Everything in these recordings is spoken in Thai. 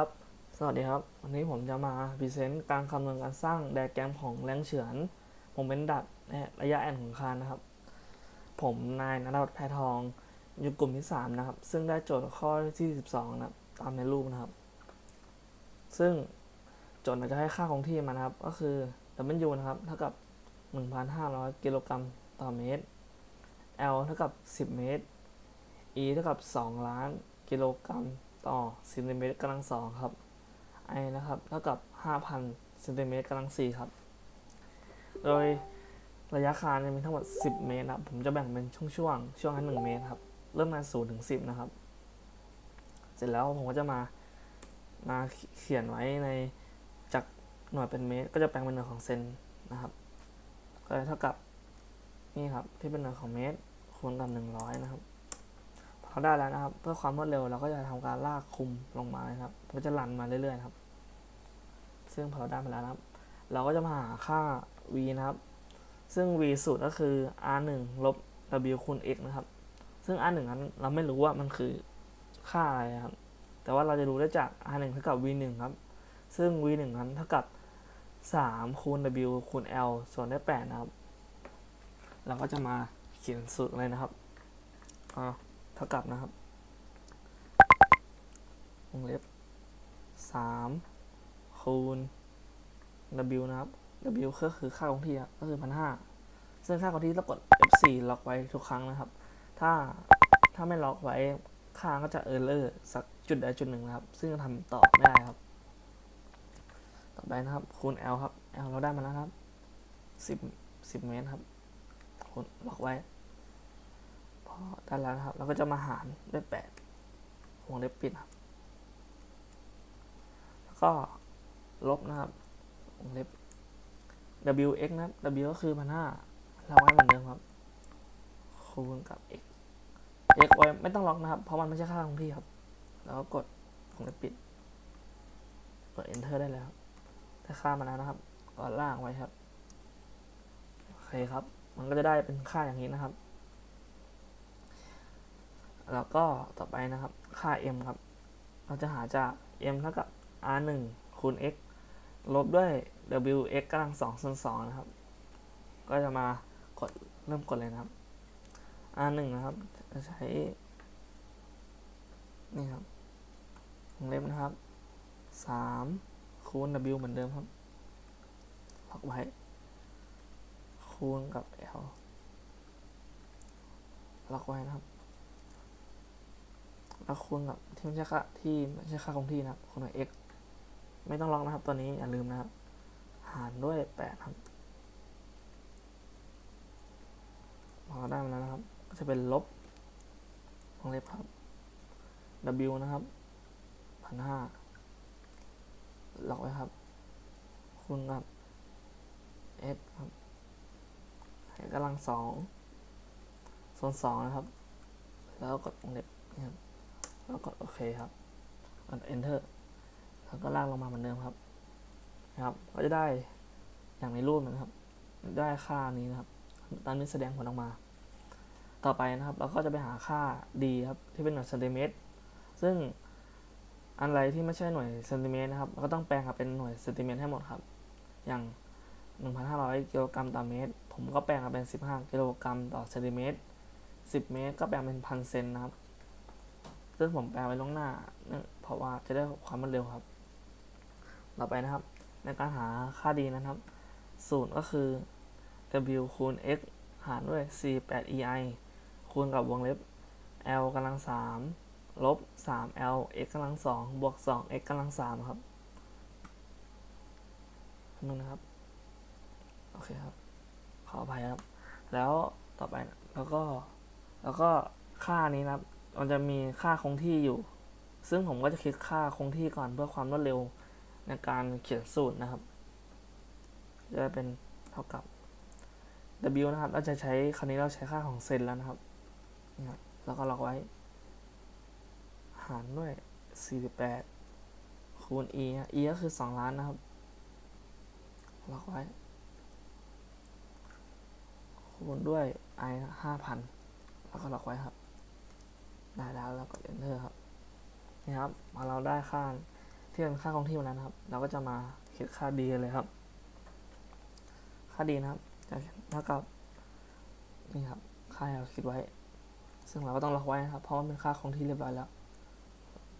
ครับ สวัสดีครับ วันนี้ผมจะมาพรีเซนต์การคำนวณการสร้างไดอะแกรมของแรงเฉือน ผมเป็นดัดระยะแอนของคานนะครับ ผมนายนรัตน์แพทอง อยู่กลุ่มที่ 3 นะครับ ซึ่งได้โจทย์ข้อที่ 12 นะครับ ตามในรูปนะครับ ซึ่งโจทย์เราจะให้ค่าคงที่มานะครับ ก็คือ W นะครับ เท่ากับ 1,500 กิโลกรัมต่อเมตร L เท่ากับ 10 เมตร E เท่ากับ 2 ล้านกิโลกรัม ต่อเซนติเมตรกำลังสองครับ I นะครับเท่ากับ 5,000เซนติเมตรกำลังสี่ครับ โดยระยะคานจะมีทั้งหมด 10 เมตรนะผมจะแบ่งเป็นช่วงๆช่วงละ1เมตรครับ เริ่มมา0ถึง10 นะครับ เสร็จแล้วผมก็จะมามาเขียนไว้ในจากหน่วยเป็นเมตร ก็จะแปลงเป็นหน่วยของเซนนะครับ ก็เท่ากับนี่ครับที่เป็นหน่วยของเมตรคูณกับ100 นะครับ พอได้แล้วนะครับ เพื่อความรวดเร็วเราก็จะทำการลากคุมลงมานะครับมันก็จะลันมาเรื่อยๆครับ ซึ่งพอเราได้มาแล้วนะครับ เราก็จะมาหาค่า v นะครับ ซึ่ง v สูตรก็คือ r 1ลบ w คูณ x นะครับ ซึ่ง r 1นั้นเราไม่รู้ว่ามันคือค่าอะไรครับ แต่ว่าเราจะรู้ได้จาก r 1เท่ากับ v 1ครับ ซึ่ง v 1นั้นเท่ากับ3คูณ w คูณ l ส่วนด้วย8นะครับ เราก็จะมาเขียนสูตรเลยนะครับอ่า เท่ากับนะครับวงเล็บสามคูณ w นะครับ w ก็คือค่าคงที่ก็คือพันห้าซึ่งค่าคงที่ต้องกด F4 ล็อกไว้ทุกครั้งนะครับ ถ้าถ้าไม่ล็อกไว้ค่าก็จะเออร์เลอร์สักจุดใดจุดหนึ่งนะครับ ซึ่งทำต่อไม่ได้ครับ ต่อไปนะครับ คูณ L ครับ L เราได้มาแล้วครับสิบสิบเมตรครับคูณล็อกไว้ ได้แล้วนะครับ เราก็จะมาหารด้วยแปดวงเล็บปิดครับ แล้วก็ลบนะครับวงเล็บ wx นะครับ w ก็คือพันห้าเราไว้เหมือนเดิมครับ คูณกับ x x ไว้ไม่ต้องล็อกนะครับ เพราะมันไม่ใช่ค่าคงที่ครับ แล้วก็กดวงเล็บปิดกด enter ได้แล้วได้ค่ามาแล้วนะครับ ก็ล่างไว้ครับ โอเคครับ มันก็จะได้เป็นค่าอย่างนี้นะครับ แล้วก็ต่อไปนะครับ ค่า m ครับ เราจะหาจาก m เท่ากับ r 1คูณ x ลบด้วย w x กำลัง2ส่วน2นะครับ ก็จะมากดเริ่มกดเลยนะครับ r 1นะครับ จะใช้ นี่ครับวงเล็บนะครับ3คูณ w เหมือนเดิมครับล็อกไว้ คูณกับ l ล็อกไว้นะครับ แล้วคูณกับที่ไม่ใช่ค่าที่ไม่ใช่ค่าคงที่นะครับคูณกับ x ไม่ต้องล็อกนะครับตัวนี้อย่าลืมนะครับ หารด้วย8ครับพอได้มาแล้วนะครับ ก็จะเป็นลบวงเล็บครับ w นะครับพันห้าล็อกไว้ครับ คูณกับ x ครับให้กำลังสองส่วนสองนะครับ แล้วกดวงเล็บนี่ครับ แล้วกดโอเคครับกด enter แล้วก็ลากลงมาเหมือนเดิมครับนะครับ ก็จะได้อย่างในรูปนะครับ ได้ค่านี้นะครับ ตามนี้แสดงผลออกมา ต่อไปนะครับเราก็จะไปหาค่า d ครับที่เป็นหน่วยเซนติเมตร ซึ่งอะไรที่ไม่ใช่หน่วยเซนติเมตรนะครับเราก็ต้องแปลงกับเป็นหน่วยเซนติเมตรให้หมดครับ อย่าง 1,500กิโลกรัมต่อเมตร ผมก็แปลงกับเป็น 15 กิโลกรัมต่อเซนติเมตร 10 เมตร ก็แปลงเป็นพันเซนนะครับ ซึ่งผมแปลไว้ล่วงหน้าเนื่องเพราะว่าจะได้ความรวดเร็วครับ ต่อไปนะครับ ในการหาค่าดีนะครับ สูตรก็คือ w คูณ x หารด้วย c 8 ei คูณกับวงเล็บ l กำลัง3ลบ 3l x กำลัง2บวก 2x กำลัง3ครับนึงนะครับ โอเคครับ ขออภัยครับ แล้วต่อไปแล้วก็ แล้วก็ค่านี้นะครับ มันจะมีค่าคงที่อยู่ ซึ่งผมก็จะคิดค่าคงที่ก่อนเพื่อความรวดเร็วในการเขียนสูตรนะครับ จะเป็นเท่ากับ w นะครับ เราจะใช้คราวนี้เราใช้ค่าของเซนแล้วนะครับ แล้วก็ล็อกไว้ หารด้วย 48 คูณ e e ก็คือ 2 ล้านนะครับ ล็อกไว้ คูณด้วย i 5,000 แล้วก็ล็อกไว้ครับ ได้แล้วแล้วกด enter ครับนี่ครับพอเราได้ค่าที่เป็นค่าคงที่มาแล้วนะครับ เราก็จะมาคิดค่า d กันเลยครับ ค่า d นะครับจะเท่ากับนี่ครับค่าที่เราคิดไว้ ซึ่งเราก็ต้องล็อกไว้นะครับ เพราะมันเป็นค่าคงที่เรียบร้อยแล้ว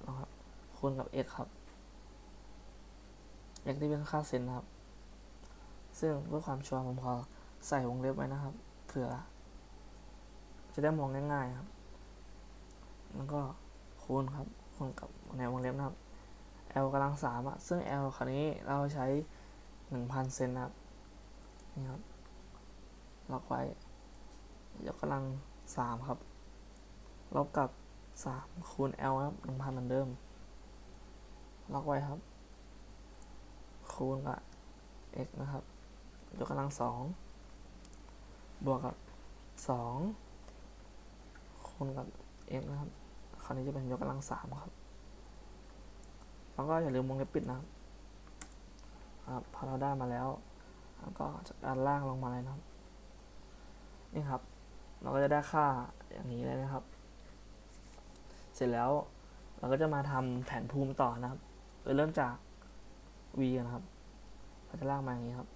นะครับคูณกับ x ครับ x ที่เป็นค่าเซนนะครับ ซึ่งเพื่อความชัวร์ผมขอใส่วงเล็บไว้นะครับ เผื่อ จะได้มองง่ายๆครับ แล้วก็คูณครับคูณกับในวงเล็บนะครับ L กำลังสามอะซึ่ง L คราวนี้เราใช้หนึ่งพันเซนนะครับนี่ครับล็อกไว้ยกกำลังสามครับ ลบกับสามคูณ L ครับหนึ่งพันเหมือนเดิม ล็อกไว้ครับ คูณกับ x นะครับ ยกกำลังสองบวกกับสองคูณกับ x นะครับ คราวนี้จะเป็นยกกำลังสามครับ แล้วก็อย่าลืมวงเล็บปิดนะครับครับพอเราได้มาแล้วแล้วก็จากด้านล่างลงมาเลยนะครับ นี่ครับ เราก็จะได้ค่าอย่างนี้เลยนะครับ เสร็จแล้วเราก็จะมาทำแผนภูมิต่อนะครับโดยเริ่มจาก v นะครับเราจะลากมาอย่างนี้ครับ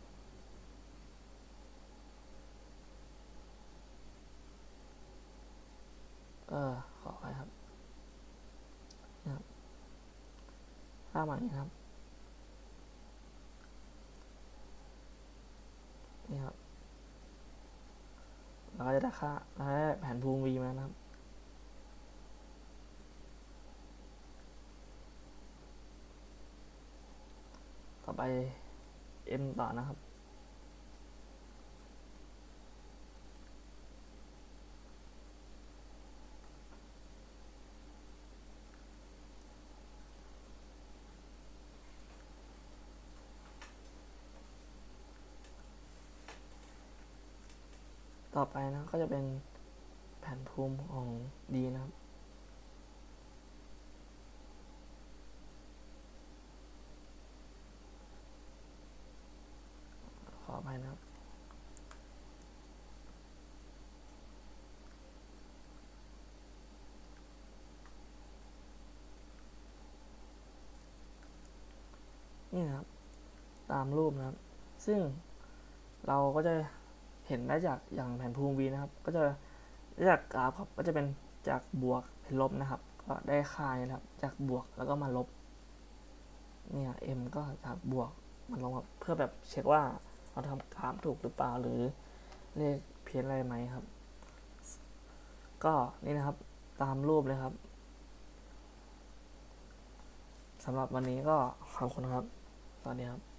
เออ ขอไปครับนี่ครับาใหม่นะครับ นี่ครับเราก็จะได้ค่าเราได้แผนภูมิ v มานะครับต่อไป m ต่อนะครับ ต่อไปนะก็จะเป็นแผนภูมิของ d นะครับขออภัยนะครับนี่นะครับ ตามรูปนะครับ ซึ่งเราก็จะ เห็นได้จากอย่างแผนภูมิ V นะครับ ก็จะจากกราฟครับก็จะเป็นจากบวกเป็นลบนะครับ ก็ได้ค่านี่นะครับ จากบวกแล้วก็มาลบ เนี่ย m ก็จากบวกมันลงครับเพื่อแบบเช็คว่าเราทำกราฟถูกหรือเปล่าหรือเลขเพี้ยนอะไรไหมครับ ก็นี่นะครับตามรูปเลยครับสำหรับวันนี้ก็ขอบคุณครับสวัสดีครับ